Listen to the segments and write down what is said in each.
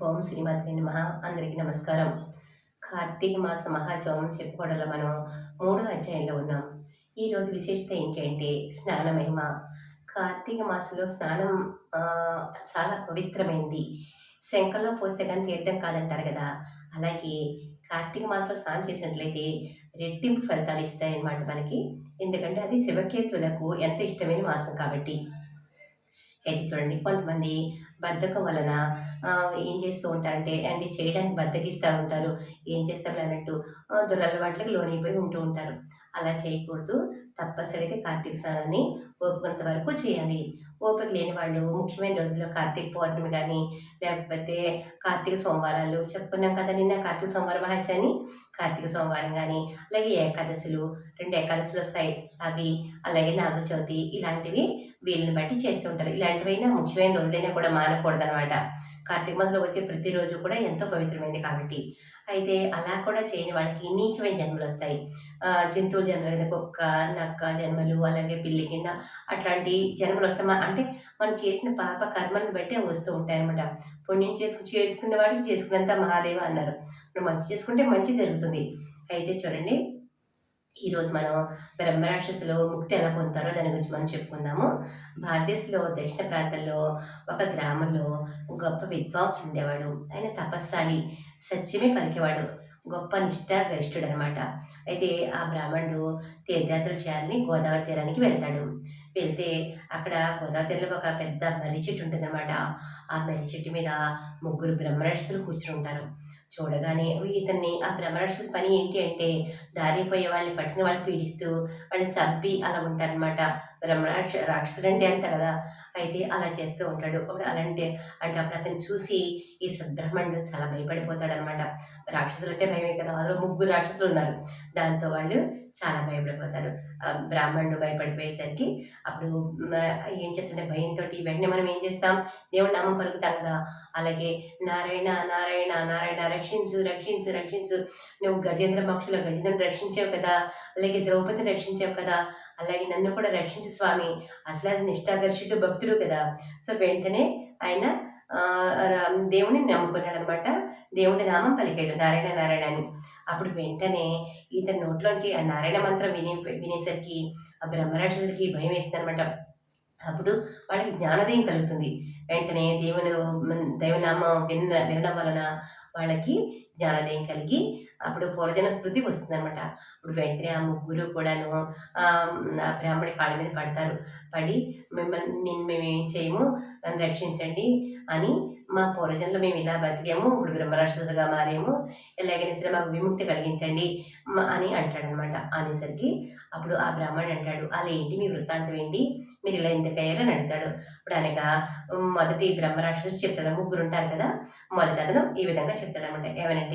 ఓం శ్రీమాత్రి నమ. అందరికీ నమస్కారం. కార్తీక మాస మహాజోమం చెప్పుకోవడంలో మనం మూడో అధ్యాయంలో ఉన్నాం. ఈరోజు విశేషత ఏంటంటే స్నాన మహిమ. కార్తీక మాసంలో స్నానం చాలా పవిత్రమైంది. శంఖంలో పోస్తే కానీ తీర్థం కాదంటారు కదా. అలాగే కార్తీక మాసంలో స్నానం చేసినట్లయితే రెట్టింపు ఫలితాలు ఇస్తాయి అన్నమాట మనకి. ఎందుకంటే అది శివకేశులకు ఎంత ఇష్టమైన మాసం కాబట్టి. అయితే చూడండి కొంతమంది బద్ధకం వలన ఏం చేస్తూ ఉంటారంటే అండి చేయడానికి బద్దకిస్తూ ఉంటారు ఏం చేస్తారు అన్నట్టు దురలవాట్లకు లోనైపోయి ఉంటూ ఉంటారు. అలా చేయకూడదు. తప్పనిసరి అయితే కార్తీక స్నానాన్ని ఓపుకున్నంత వరకు చేయాలి. ఓపిక లేని వాళ్ళు ముఖ్యమైన రోజుల్లో కార్తీక పౌర్ణమి కానీ లేకపోతే కార్తీక సోమవారాలు చెప్పుకున్నాం కదా నిన్న కార్తీక సోమవారం మహాచని కార్తీక సోమవారం కానీ అలాగే ఏకాదశులు రెండు ఏకాదశులు వస్తాయి. అవి అలాగే నాగుల చవితి ఇలాంటివి వీళ్ళని బట్టి చేస్తూ ఉంటారు. ఇలాంటివైనా ముఖ్యమైన రోజులైనా కూడా మానకూడదు అనమాట కార్తీక మాసంలో వచ్చే ప్రతిరోజు కూడా ఎంతో పవిత్రమైంది కాబట్టి. అయితే అలా కూడా చేయని వాళ్ళకి నీచమైన జన్మలు వస్తాయి. ఆ, జంతువుల జన్మలు కింద కుక్క నక్క జన్మలు అలాగే పిల్లి కింద అట్లాంటి జన్మలు వస్తాయి. అంటే మనం చేసిన పాప కర్మలను బట్టి వస్తూ ఉంటాయి అనమాట పుణ్యం చేసుకు చేసుకున్న వాడికి చేసుకున్నంత మహాదేవ అన్నారు. మనం మంచి చేసుకుంటే మంచి జరుగుతుంది. అయితే చూడండి ఈరోజు మనం బ్రహ్మరాక్షసులో ముక్తి ఎలా పొందుతారో దాని గురించి మనం చెప్పుకుందాము. భారతదేశంలో దక్షిణ ప్రాంతంలో ఒక గ్రామంలో గొప్ప విద్వాంసుడు ఉండేవాడు. ఆయన తపస్సాలి సత్యమే పలికేవాడు. గొప్ప నిష్ఠా గరిష్ఠుడు అనమాట అయితే ఆ బ్రాహ్మణుడు తీర్థయాత్ర చేయాలని గోదావరి తీరానికి వెళ్తాడు. వెళ్తే అక్కడ గోదావరి తీరంలో ఒక పెద్ద మర్రి చెట్టు ఉంటుందన్నమాట. ఆ మర్రి చెట్టు మీద ముగ్గురు బ్రహ్మరాక్షసులు కూర్చుని ఉంటారు. చూడగానే ఇతన్ని ఆ బ్రహ్మరాక్షసుల పని ఏంటి అంటే దారిపోయే వాళ్ళని పట్టిన వాళ్ళు పీడిస్తూ వాళ్ళని చంపి అలా ఉంటారనమాట బ్రహ్మరాక్ష రాక్షసుడు అంటే అంత కదా. అయితే అలా చేస్తూ ఉంటాడు. అప్పుడు అలాంటి అంటే అప్పుడు అతను చూసి ఈ సద్బ్రహ్మణుడు చాలా భయపడిపోతాడు అనమాట రాక్షసులు అంటే భయమే కదా. వాళ్ళు ముగ్గురు రాక్షసులు ఉన్నారు. దాంతో వాళ్ళు చాలా భయపడిపోతారు. బ్రాహ్మణుడు భయపడిపోయేసరికి అప్పుడు ఏం చేస్తుంటే భయంతో వెంటనే మనం ఏం చేస్తాం? దేవుడి నామం పలుకుతాం కదా. అలాగే నారాయణ నారాయణ నారాయణ రక్షించు రక్షించు రక్షించు. నువ్వు గజేంద్ర పక్షుల గజేంద్రుని రక్షించావు కదా. అలాగే ద్రౌపదిని రక్షించావు కదా. అలాగే నన్ను కూడా రక్షించు స్వామి. అసలు అది నిష్ఠాదర్శుడు భక్తుడు కదా. సో వెంటనే ఆయన దేవుని నమ్ముకున్నాడు అనమాట దేవుని నామం పలికాడు నారాయణ నారాయణ అని. అప్పుడు వెంటనే ఇతని నోట్లోంచి ఆ నారాయణ మంత్రం వినే వినేసరికి ఆ బ్రహ్మరాక్షసులకి భయం వేసింది అనమాట అప్పుడు వాళ్ళకి జ్ఞానోదయం కలుగుతుంది. వెంటనే దేవుని దైవనామం విన్న వినడం వలన వాళ్ళకి జలదయం కలిగి అప్పుడు పూర్వజన స్మృతి వస్తుంది అనమాట వెంటనే ఆ ముగ్గురు కూడాను ఆ బ్రాహ్మణి కాళ్ళ మీద పడతారు. పడి మిమ్మల్ని నేను మేము ఏం చేయము నన్ను రక్షించండి అని మా పూర్వజన్లో మేము ఇలా బతికాము ఇప్పుడు బ్రహ్మరాక్షసులుగా మారేము. ఎలాగైనా సరే మాకు విముక్తి కలిగించండి అని అంటాడనమాట అనేసరికి అప్పుడు ఆ బ్రాహ్మణుడు అంటాడు అలా ఏంటి మీ వృత్తాంతం ఏంటి? మీరు ఇలా ఎందుకయ్యారని అడుగుతాడు. ఇప్పుడు అనగా మొదటి బ్రహ్మరాక్షసు చెప్తాడు ముగ్గురు ఉంటారు కదా మొదటి అతను ఈ విధంగా చెప్తాడు అనమాట ఏమనంటే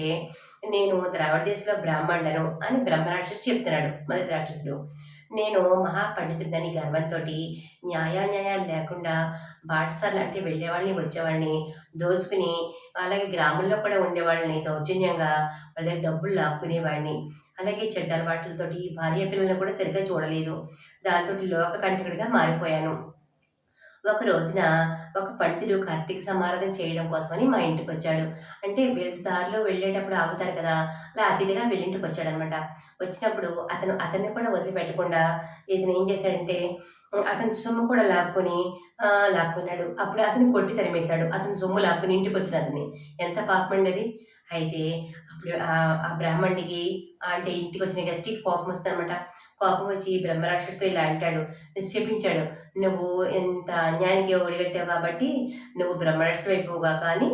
నేను ద్రావిడ దేశంలో బ్రాహ్మణులను అని బ్రహ్మరాక్షసు చెప్తున్నాడు. మొదటి రాక్షసుడు. నేను మహాపండితుడని గర్వంతో న్యాయాన్యాయాలు లేకుండా బాటసార్లు అంటే వెళ్ళేవాళ్ళని వచ్చేవాళ్ళని దోచుకుని అలాగే గ్రామంలో కూడా ఉండేవాళ్ళని దౌర్జన్యంగా వాళ్ళ దగ్గర డబ్బులు లాక్కునేవాడిని. అలాగే చెడ్డ అలవాట్లతోటి భార్య పిల్లలను కూడా సరిగ్గా చూడలేదు. దాంతో లోక కంటకుడిగా మారిపోయాను. ఒక రోజున ఒక పండితుడు కార్తీక సమారాధన చేయడం కోసమని మా ఇంటికి వచ్చాడు. అంటే వెళ్తే దారిలో వెళ్ళేటప్పుడు ఆగుతారు కదా అలా అతిథిగా వెళ్ళింటికి వచ్చాడు అనమాట వచ్చినప్పుడు అతను అతన్ని కూడా వదిలిపెట్టకుండా ఇతను ఏం చేశాడంటే అతని సొమ్ము కూడా లాక్కొని లాక్కున్నాడు. అప్పుడు అతని కొట్టి తరిమేశాడు. అతని సొమ్ము లాక్కుని ఇంటికి వచ్చిన అతన్ని. ఎంత పాపం అది. అయితే అప్పుడు ఆ- బ్రాహ్మణుడికి అంటే ఇంటికి వచ్చిన గెస్ట్కి కోపం వస్తుంది అనమాట కోపం వచ్చి బ్రహ్మరాక్షసుతో ఇలా అంటాడు శపించాడు నువ్వు ఎంత అన్యాయానికి ఒడిగట్టావు కాబట్టి నువ్వు బ్రహ్మరాక్షసు అయిపోగా కానీ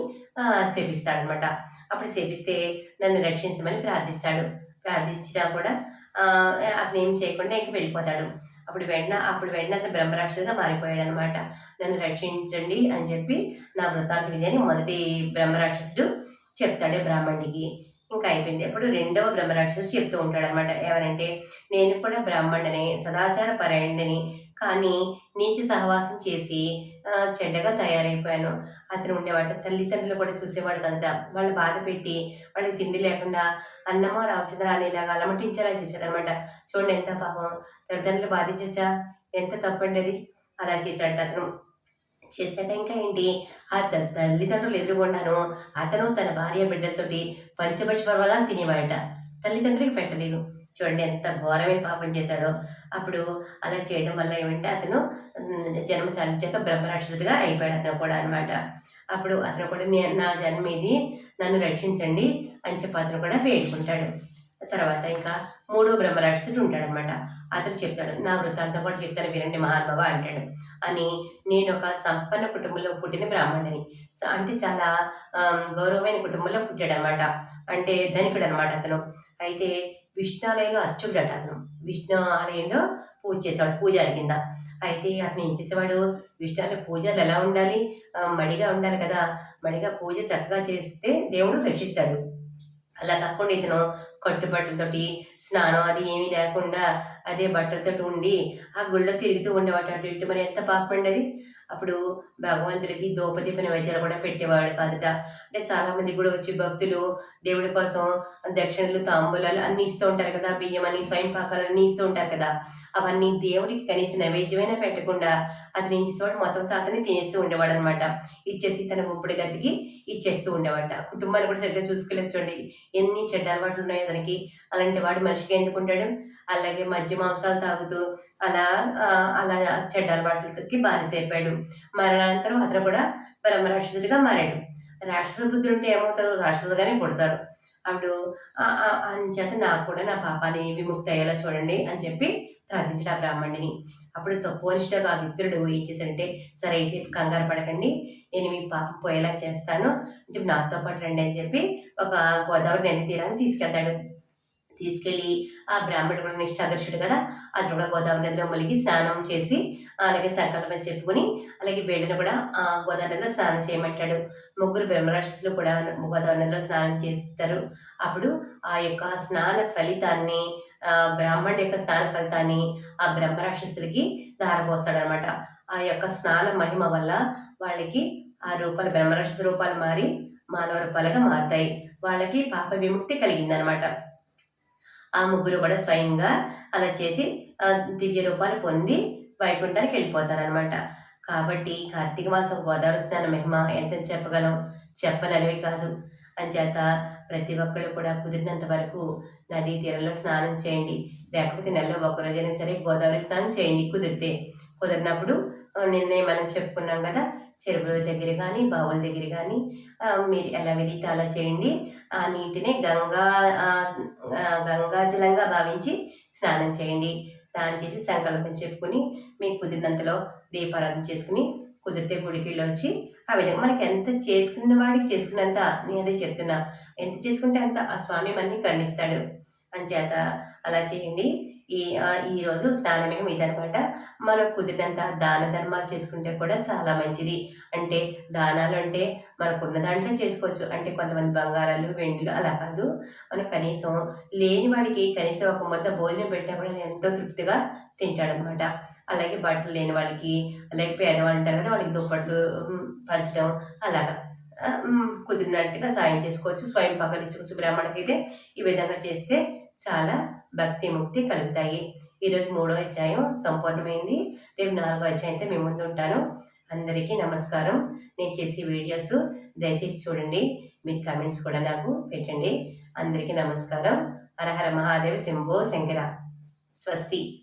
శపిస్తాడనమాట అప్పుడు శపిస్తే నన్ను రక్షించమని ప్రార్థిస్తాడు. ప్రార్థించినా కూడా అతను ఏం చేయకుండా ఇంక వెళ్ళిపోతాడు. అప్పుడు వెంటనే అప్పుడు వెంటనే అతను బ్రహ్మరాక్షసుగా మారిపోయాడు అనమాట నన్ను రక్షించండి అని చెప్పి నా వృత్తాంతం ఇది అని మొదటి బ్రహ్మరాక్షసుడు చెప్తాడు బ్రాహ్మణుడికి. ఇంకా అయిపోయింది. అప్పుడు రెండవ బ్రహ్మరాక్షసుడు చెప్తూ ఉంటాడు అనమాట ఎవరంటే నేను కూడా బ్రాహ్మణుని సదాచార పరాయణుడిని. కానీ నీచ సహవాసం చేసి చెడ్డగా తయారైపోయాను. అతను ఉండేవాడు తల్లిదండ్రులు కూడా చూసేవాడు కదట. వాళ్ళు బాధ పెట్టి వాళ్ళకి తిండి లేకుండా అన్నమో రామచంద్ర అనేలాగా అలమటించేలా చేశాడనమాట చూడండి ఎంత పాపం. తల్లిదండ్రులు బాధించచ్చా? ఎంత తప్పండి అది అలా చేశాడు అతను. చేశాక ఏంటి ఆ తల్లిదండ్రులు ఎదురుగుండాను. అతను తన భార్య బిడ్డలతోటి పంచపక్ష పర్వాలని తినేవాడట. తల్లిదండ్రులకి పెట్టలేదు. చూడండి ఎంత ఘోరమైన పాపం చేశాడో. అప్పుడు అలా చేయడం వల్ల ఏమంటే అతను జన్మ చాలించాక బ్రహ్మరాక్షసుడిగా అయిపోయాడు అతను కూడా అనమాట అప్పుడు అతను కూడా నా జన్మ ఇది నన్ను రక్షించండి అని చెప్పి అతను కూడా వేడుకుంటాడు. తర్వాత ఇంకా మూడో బ్రహ్మరాక్షసుడు ఉంటాడనమాట అతను చెప్తాడు నా వృత్తాంతం కూడా చెప్తాను వినండి మహానుభావ అంటాడు. అని నేను ఒక సంపన్న కుటుంబంలో పుట్టిన బ్రాహ్మణుని అంటే చాలా గౌరవమైన కుటుంబంలో పుట్టాడు అనమాట అంటే ధనికుడు అనమాట అతను. అయితే విష్ణాలయంలో అర్చకుడట అతను. విష్ణు ఆలయంలో పూజ చేసేవాడు పూజారి కింద. అయితే అతను ఏం చేసేవాడు? విష్ణాలయ పూజలు ఎలా ఉండాలి? మడిగా ఉండాలి కదా. మడిగా పూజ చక్కగా చేస్తే దేవుడు రక్షిస్తాడు. అలా కాకుండా ఇతను కట్టు బట్టలతోటి స్నానం అది ఏమీ లేకుండా అదే బట్టలతోటి ఉండి ఆ గుళ్ళో తిరుగుతూ ఉండేవాడు అటు ఇటు. మరి ఎంత పాపం అది? అప్పుడు భగవంతుడికి దోపదీప నైవేద్యాలు కూడా పెట్టేవాడు కాదట. అంటే చాలా మంది కూడా వచ్చి భక్తులు దేవుడి కోసం దక్షిణలు తాంబూలాలు అన్ని ఇస్తూ ఉంటారు కదా. బియ్యం అని స్వయం పాకాలు అన్ని ఇస్తూ ఉంటారు కదా. అవన్నీ దేవుడికి కనీసం నైవేద్యమైనా పెట్టకుండా అది నేను చేసేవాడు? మొత్తం తాతని తినేస్తూ ఉండేవాడు అనమాట ఇచ్చేసి తన ఉప్పుడు గతికి ఇచ్చేస్తూ ఉండేవాడు కుటుంబాన్ని కూడా సరిగ్గా చూసుకోలేదు చూడండి. ఎన్ని చెడ్డ అలవాట్లు ఉన్నాయో అతనికి అలాంటి వాడు మనిషికి ఎందుకుంటాడు అలాగే మధ్య మాంసాలు తాగుతూ అలా ఆ, అలా చెడ్డ అలవాట్లకి బానిసైపోయాడు. మరణానంతరం అతను కూడా బ్రహ్మ రాక్షసుడిగా మారాడు. రాక్షస బుద్ధులు ఉంటే ఏమవుతారు? రాక్షసులుగానే పుడతారు. అప్పుడు అంచేత నాకు కూడా నా పాపాన్ని విముక్తి అయ్యేలా చూడండి అని చెప్పి ప్రార్థించాడు ఆ బ్రాహ్మణుడిని. అప్పుడు తప్పు ఆ విప్రుడు ఏం చేశాడంటే సరే అయితే కంగారు పడకండి నేను మీ పాపం పోయేలా చేస్తాను అని చెప్పి నాతో పాటు రండి అని చెప్పి ఒక గోదావరి నది తీరాన్ని తీసుకెళ్తాడు. తీసుకెళ్ళి ఆ బ్రాహ్మణుడు కూడా నిష్ఠాదర్శుడు కదా అతను కూడా గోదావరి నదిలో ములిగి స్నానం చేసి అలాగే సంకల్పం చెప్పుకుని అలాగే బిడ్డను కూడా ఆ గోదావరి నదిలో స్నానం చేయమంటాడు. ముగ్గురు బ్రహ్మరాక్షసులు కూడా గోదావరి నదిలో స్నానం చేస్తారు. అప్పుడు ఆ యొక్క స్నాన ఫలితాన్ని ఆ బ్రాహ్మణుడి యొక్క స్నాన ఫలితాన్ని ఆ బ్రహ్మరాక్షసులకి దారపోస్తాడనమాట ఆ యొక్క స్నాన మహిమ వల్ల వాళ్ళకి ఆ రూపాలు బ్రహ్మరాక్షస రూపాలు మారి మానవ రూపాలుగా మారుతాయి. వాళ్ళకి పాప విముక్తి కలిగిందనమాట. ఆ ముగ్గురు కూడా స్వయంగా అలా చేసి దివ్య రూపాలు పొంది వైకుంఠానికి వెళ్ళిపోతారనమాట కాబట్టి కార్తీక మాసం గోదావరి స్నాన మహిమ ఎంత చెప్పగలం? చెప్పనలివి కాదు. అంచేత ప్రతి ఒక్కళ్ళు కూడా కుదిరినంత వరకు నదీ తీరంలో స్నానం చేయండి. లేకపోతే నెలలో ఒక రోజైనా సరే గోదావరి స్నానం చేయండి కుదిరితే. కుదిరినప్పుడు నిన్నే మనం చెప్పుకున్నాం కదా చెరువుల దగ్గర కానీ బావుల దగ్గర కానీ మీరు ఎలా వెళితే అలా చేయండి. ఆ నీటిని గంగా గంగాజలంగా భావించి స్నానం చేయండి. స్నానం చేసి సంకల్పం చెప్పుకుని మీకు కుదిరినంతలో దీపారాధన చేసుకుని కుదిరితే గుడికి వెళ్ళి వచ్చి ఆ విధంగా మనకి ఎంత చేసుకున్న వాడికి చేసుకున్నంత నేను అదే చెప్తున్నా ఎంత చేసుకుంటే అంత ఆ స్వామి మనల్ని కరుణిస్తాడు. అంచేత అలా చేయండి. ఈ ఈరోజు స్నానం రోజు స్నానమేమో ఇదనమాట మనకు కుదిరినంత దాన ధర్మాలు చేసుకుంటే కూడా చాలా మంచిది. అంటే దానాలు అంటే మనకున్న దాంట్లో చేసుకోవచ్చు. అంటే కొంతమంది బంగారాలు వెండిలు అలా కాదు. మనం కనీసం లేని వాడికి కనీసం ఒక మొత్తం భోజనం పెట్టినా కూడా ఎంతో తృప్తిగా తింటాడనమాట అలాగే బట్టలు లేని వాళ్ళకి అలాగే పేదవాళ్ళు ఉంటారు కదా వాళ్ళకి దుప్పట్లు పంచడం అలాగా. కుదిరినట్టుగా సాయం చేసుకోవచ్చు. స్వయం పగలించుకోవచ్చు బ్రాహ్మణకి అయితే ఈ విధంగా చేస్తే చాలా భక్తి ముక్తి కలుగుతాయి. ఈరోజు మూడో అధ్యాయం సంపూర్ణమైంది. రేపు నాలుగో అధ్యాయంతో మేము ముందు ఉంటాను అందరికీ నమస్కారం. నేను చేసే వీడియోస్ దయచేసి చూడండి. మీరు కమెంట్స్ కూడా నాకు పెట్టండి. అందరికీ నమస్కారం. హరహర మహాదేవ్ శంభో శంకర. స్వస్తి.